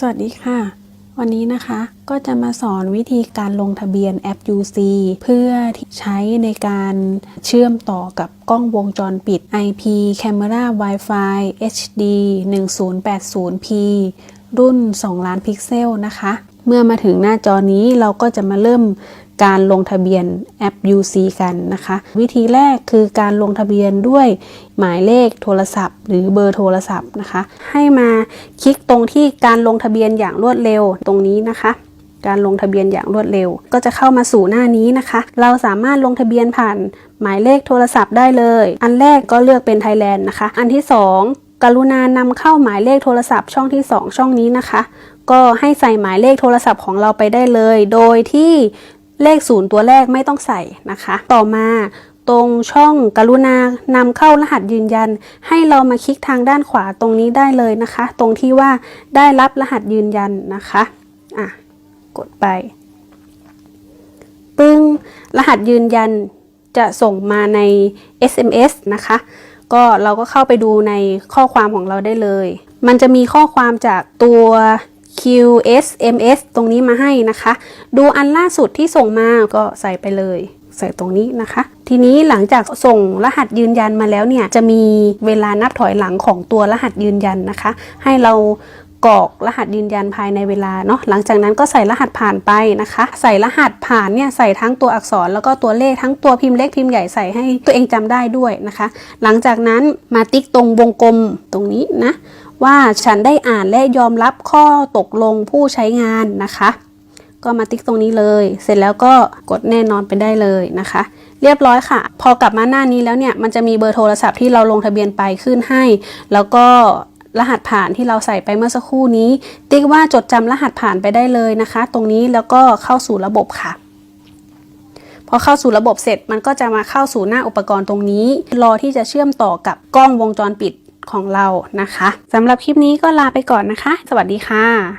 สวัสดีค่ะ วันนี้นะคะก็จะมาสอนวิธีการลงทะเบียนแอป UC เพื่อใช้ในการเชื่อมต่อกับกล้องวงจรปิด IP Camera Wi-Fi HD 1080p รุ่น 2 ล้านพิกเซลนะคะ เมื่อมาถึงหน้าจอนี้เราก็จะมาเริ่ม การลงทะเบียนแอป UC กันนะคะ วิธีแรกคือการลงทะเบียนด้วยหมายเลขโทรศัพท์ หรือเบอร์โทรศัพท์นะคะ ให้มาคลิกตรงที่การลงทะเบียนอย่างรวดเร็วตรงนี้นะคะ การลงทะเบียนอย่างรวดเร็ว ก็จะเข้ามาสู่หน้านี้นะคะ เราสามารถลงทะเบียนผ่านหมายเลขโทรศัพท์ได้เลย อันแรกก็เลือกเป็นไทยแลนด์นะคะ อันที่ 2 กรุณานำเข้าหมายเลขโทรศัพท์ช่องที่ 2 ช่องนี้นะคะก็ให้ใส่หมายเลขโทรศัพท์ของเราไปได้เลย โดยที่ เลขศูนย์ตัวแรกไม่ต้องใส่นะคะ ต่อมาตรงช่องกรุณานำเข้ารหัสยืนยัน ให้เรามาคลิกทางด้านขวาตรงนี้ได้เลยนะคะ ตรงที่ว่าได้รับรหัสยืนยันนะคะอะกดไปปึ้งรหัสยืนยันจะส่งมาใน SMS นะคะ ก็เราก็เข้าไปดูในข้อความของเราได้เลย มันจะมีข้อความจากตัว QSMS ตรงนี้มาให้นะคะ ดูอันล่าสุดที่ส่งมาก็ใส่ไปเลยใส่ตรงนี้นะคะ ทีนี้หลังจากส่งรหัสยืนยันมาแล้วเนี่ย จะมีเวลานับถอยหลังของตัวรหัสยืนยันนะคะ ให้เรากรอกรหัสยืนยันภายในเวลาเนาะหลังจากนั้นก็ใส่รหัสผ่านไปนะคะ ใส่รหัสผ่านเนี่ยใส่ทั้งตัวอักษรแล้วก็ตัวเลขทั้งตัวพิมพ์เล็กพิมพ์ใหญ่ใส่ให้ตัวเองจำได้ด้วยนะคะ หลังจากนั้นมาติ๊กตรงวงกลมตรงนี้นะ ว่าฉันได้อ่านและยอมรับข้อตกลงผู้ใช้งานนะคะ ก็มาติ๊กตรงนี้เลย เสร็จแล้วก็กดแน่นอนไปได้เลยนะคะ เรียบร้อยค่ะ พอกลับมาหน้านี้แล้วเนี่ยมันจะมีเบอร์โทรศัพท์ที่เราลงทะเบียนไปขึ้นให้ แล้วก็รหัสผ่านที่เราใส่ไปเมื่อสักครู่นี้ ติ๊กว่าจดจำรหัสผ่านไปได้เลยนะคะ ตรงนี้แล้วก็เข้าสู่ระบบค่ะพอเข้าสู่ระบบเสร็จมันก็จะมาเข้าสู่หน้าอุปกรณ์ตรงนี้ รอที่จะเชื่อมต่อกับกล้องวงจรปิด ของเรานะคะสำหรับคลิปนี้ก็ลาไปก่อนนะคะ สวัสดีค่ะ